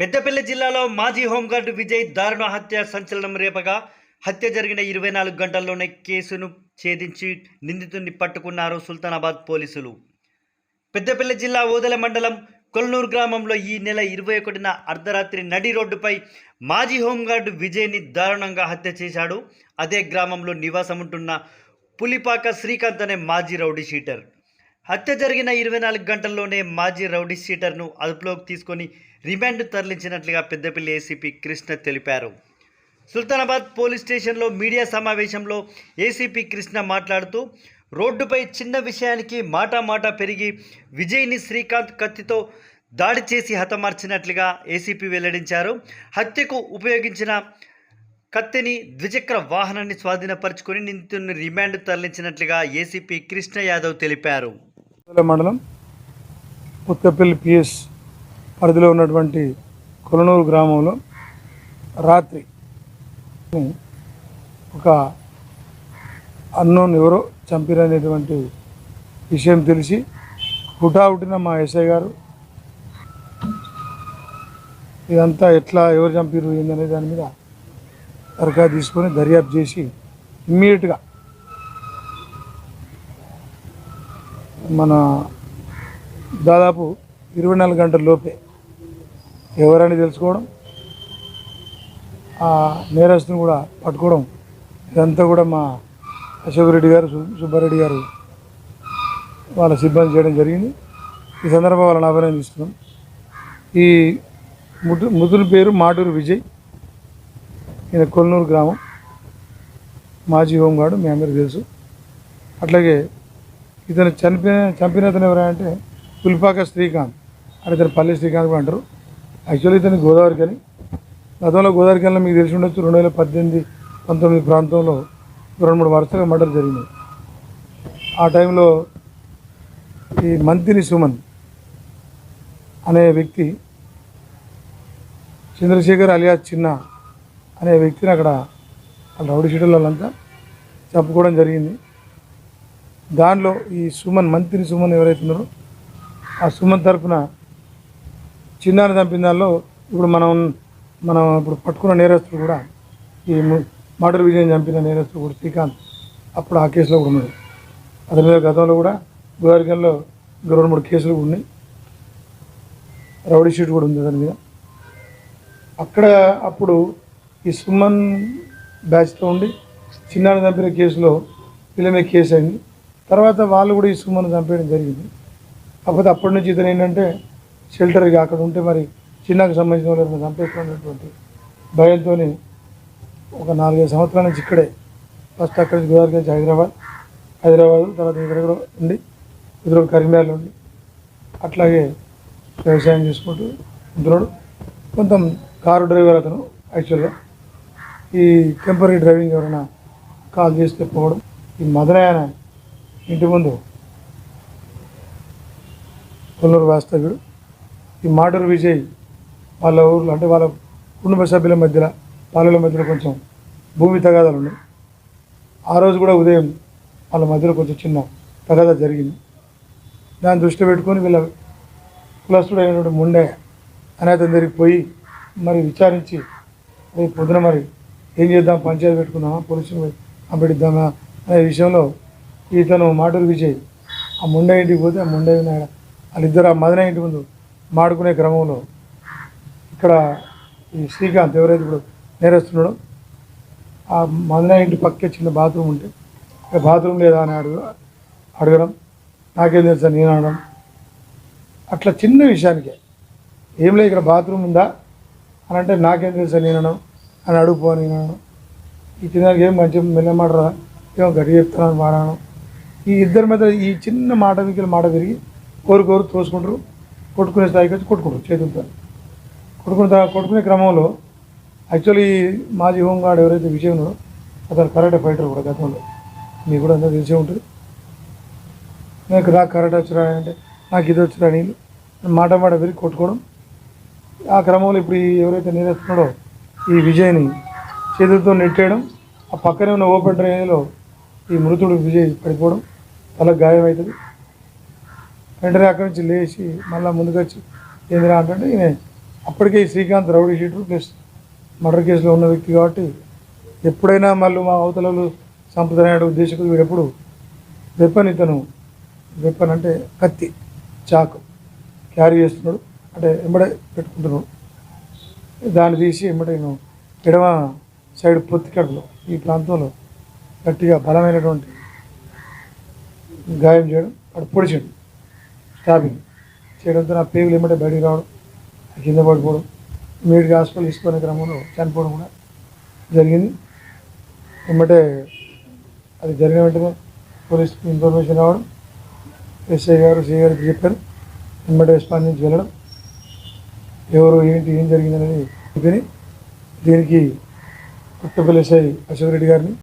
పెద్దపల్లి జిల్లాలో మాజీ హోంగార్డు విజయ్ దారుణ హత్య సంచలనం రేపగా. హత్య జరిగిన ఇరవై నాలుగు గంటల్లోనే కేసును ఛేదించి నిందితుడిని పట్టుకున్నారు సుల్తానాబాద్ పోలీసులు. పెద్దపల్లి జిల్లా ఓదెల మండలం కొల్నూరు గ్రామంలో ఈ నెల ఇరవై ఒకటిన అర్ధరాత్రి నడి రోడ్డుపై మాజీ హోంగార్డు విజయ్ని దారుణంగా హత్య చేశాడు. అదే గ్రామంలో నివాసం ఉంటున్న పులిపాక శ్రీకాంత్ అనే మాజీ రౌడీ షీటర్. హత్య జరిగిన ఇరవై నాలుగు గంటల్లోనే మాజీ రౌడీ షీటర్ను అదుపులోకి తీసుకొని రిమాండ్ తరలించినట్లుగా పెద్దపల్లి ఏసీపీ కృష్ణ తెలిపారు. సుల్తానాబాద్ పోలీస్ స్టేషన్లో మీడియా సమావేశంలో ఏసీపీ కృష్ణ మాట్లాడుతూ రోడ్డుపై చిన్న విషయానికి మాటా మాట పెరిగి విజయ్ని శ్రీకాంత్ కత్తితో దాడి చేసి హతమార్చినట్లుగా ఏసీపీ వెల్లడించారు. హత్యకు ఉపయోగించిన కత్తిని ద్విచక్ర వాహనాన్ని స్వాధీనపరుచుకొని నిందితుడిని రిమాండ్ తరలించినట్లుగా ఏసీపీ కృష్ణ యాదవ్ తెలిపారు. మండలం కొత్తపల్లి పిఎస్ పరిధిలో ఉన్నటువంటి కొలనూరు గ్రామంలో రాత్రి ఒక అన్నోన్ ఎవరో చంపిరనేటువంటి విషయం తెలిసి హుటాహుటిన మా ఎస్ఐ గారు ఇదంతా ఎట్లా ఎవరు చంపిరు ఏందనే దాని మీద దరఖాస్తు తీసుకొని దర్యాప్తు చేసి ఇమ్మీడియట్గా మన దాదాపు ఇరవై నాలుగు గంటల లోపే ఎవరని తెలుసుకోవడం ఆ నేరస్తుని కూడా పట్టుకోవడం ఇదంతా కూడా మా అశోక్ రెడ్డి గారు సుబ్బారెడ్డి గారు వాళ్ళ సిబ్బంది చేయడం జరిగింది. ఈ సందర్భంగా వాళ్ళని అభినందిస్తున్నాం. ఈ ముదు ముదుని పేరు మాటూరు విజయ్. ఈయన కొల్నూరు గ్రామం. మాజీ హోంగార్డు మీ అందరికీ తెలుసు. అట్లాగే ఇతను చనిపోయిన చంపిన అతను ఎవరంటే పులిపాక శ్రీకాంత్. అంటే ఇతను పల్లె శ్రీకాంత్ కూడా అంటారు. యాక్చువల్లీ ఇతను గోదావరి కని గతంలో గోదావరి కన్నా మీకు తెలిసి ఉండొచ్చు రెండు వేల పద్దెనిమిది పంతొమ్మిది ప్రాంతంలో రెండు మూడు వరుసగా మర్డర్ జరిగినాయి ఆ టైంలో ఈ మంతిని సుమన్ అనే వ్యక్తి చంద్రశేఖర్ అలియా చిన్న అనే వ్యక్తిని అక్కడ రౌడీ షీటర్ల వాళ్ళంతా చంపుకోవడం జరిగింది. దానిలో ఈ సుమన్ మంత్రి సుమన్ ఎవరైతే ఉన్నారో ఆ సుమన్ తరఫున చిన్నారిని చంపిన దానిలో ఇప్పుడు మనం మనం ఇప్పుడు పట్టుకున్న నేరస్తుడు కూడా ఈ మర్డర్ విజయం చంపిన నేరస్తుడు కూడా శ్రీకాంత్ అప్పుడు ఆ కేసులో కూడా ఉన్నాడు. అతని మీద గతంలో కూడా గోదావరికంలో రెండు మూడు కేసులు కూడా ఉన్నాయి. రౌడీ షీట్ కూడా ఉంది అతని మీద. అక్కడ అప్పుడు ఈ సుమన్ బ్యాచ్తో ఉండి చిన్నాన్ని చంపిన కేసులో వీళ్ళ మీద కేసు అయింది తర్వాత వాళ్ళు కూడా ఈ సుమన్ చంపేయడం జరిగింది. కాకపోతే అప్పటి నుంచి ఇతను ఏంటంటే షెల్టర్గా అక్కడ ఉంటే మరి చిన్నకు సంబంధించిన వాళ్ళు చంపేస్తున్నటువంటి భయంతో ఒక నాలుగైదు సంవత్సరాల నుంచి ఇక్కడే. ఫస్ట్ అక్కడి నుంచి గోదావరి నుంచి హైదరాబాద్. హైదరాబాద్ తర్వాత ఇక్కడ కూడా ఉండి ఇద్దరు కరీంనగర్లో ఉండి అట్లాగే వ్యవసాయం చేసుకుంటూ ఉంటున్నాడు. కొంత కారు డ్రైవర్ అతను యాక్చువల్గా ఈ టెంపరీ డ్రైవింగ్ ఎవరైనా కాల్ చేస్తే పోవడం. ఈ మదనయాన ఇంటి ముందు. కొల్లూరు వాస్తవ్యుడు. ఈ మాటూరు విజయ్ వాళ్ళ ఊర్లో అంటే వాళ్ళ కుటుంబ సభ్యుల మధ్యలో పాలల మధ్యలో కొంచెం భూమి తగాదాలు ఉన్నాయి. ఆ రోజు కూడా ఉదయం వాళ్ళ మధ్యలో కొంచెం చిన్న తగాదా జరిగింది. దాన్ని దృష్టిలో పెట్టుకొని వీళ్ళ కులస్తుడు అయినటువంటి ముండే అని దగ్గరికి పోయి మరి విచారించి రేపు పొద్దున మరి ఏం చేద్దాం? పంచాయతీ పెట్టుకుందామా? పోలీసులు పంపిద్దామా? అనే విషయంలో ఇతను మాటూరు విజయ్ ఆ ముండే ఇంటికి పోతే ఆ ముండే నాయన వాళ్ళిద్దరు ఆ మదన ఇంటి ముందు మాడుకునే క్రమంలో ఇక్కడ ఈ శ్రీకాంత్ ఎవరైతే ఇప్పుడు నేరస్తున్నాడో ఆ మదన ఇంటి పక్కే చిన్న బాత్రూమ్ ఉంటే ఇక్కడ బాత్రూమ్ లేదా అని అడుగు అడగడం నాకేం తెలుసా నేను అనడం. అట్లా చిన్న విషయానికే. ఏం లేదు ఇక్కడ బాత్రూమ్ ఉందా అని అంటే నాకేం తెలుసా నేను అనడం అని అడుగుపో నేను అనడం. ఈ తినడానికి ఏం మంచి మెల్లమాడరా ఏమో గట్టి చెప్తున్నాను వాడాను ఈ ఇద్దరి మీద ఈ చిన్న మాట వికిల మాట తిరిగి కోరుకోరు తోసుకుంటారు. కొట్టుకునే స్థాయికి వచ్చి కొట్టుకుంటారు చేతులతో. కొట్టుకున్న కొట్టుకునే క్రమంలో యాక్చువల్లీ మాజీ హోంగార్డ్ ఎవరైతే విజయ్ ఉన్నాడో అతను కరాటే ఫైటర్ కూడా గతంలో. మీకు కూడా అంతా తెలిసే ఉంటుంది. నాకు నాకు కరాటే వచ్చిరా అంటే నాకు ఇది వచ్చిరా నీళ్ళు. మాట మాట విరిగి కొట్టుకోవడం. ఆ క్రమంలో ఇప్పుడు ఎవరైతే నేరేస్తున్నాడో ఈ విజయ్ని చేతులతో నెట్టేయడం ఆ పక్కనే ఉన్న ఓపెన్ డ్రైనేజ్లో ఈ మృతుడు విజయ్ పడిపోవడం తలకు గాయం అవుతుంది వెంటనే అక్కడి నుంచి లేచి మళ్ళీ ముందుకు వచ్చి ఏందిరా? అంటే ఈయన అప్పటికే Srikanth rowdy sheeter plus murder కేసులో ఉన్న వ్యక్తి కాబట్టి ఎప్పుడైనా మళ్ళీ మా అవతలలు సంప్రదాయ ఉద్దేశకులు వీడు వెప్పని వెపన్ ఇతను. వెపన్ అంటే కత్తి చాకు క్యారీ చేస్తున్నాడు. అంటే ఎంబడే పెట్టుకుంటున్నాడు. దాన్ని తీసి ఎంబడే నేను ఎడమ సైడ్ పొత్తి ఈ ప్రాంతంలో గట్టిగా బలమైనటువంటి గాయం చేయడం అక్కడ పొడిచాడు. స్టాబింగ్ చేయడంతో నా పేగులు ఏమంటే బయటికి రావడం కింద పడిపోవడం మీడికి హాస్పిటల్ తీసుకునే క్రమంలో చనిపోవడం కూడా జరిగింది. ఏమంటే అది జరిగిన వెంటనే పోలీస్ ఇన్ఫర్మేషన్ రావడం ఎస్ఐ గారు సిఐ గారికి చెప్పారు. వెంబడే స్పందించి వెళ్ళడం. ఎవరు ఏంటి ఏం జరిగిందనేది విని దీనికి కొత్తపల్లి ఎస్ఐ అశోక్ రెడ్డి గారిని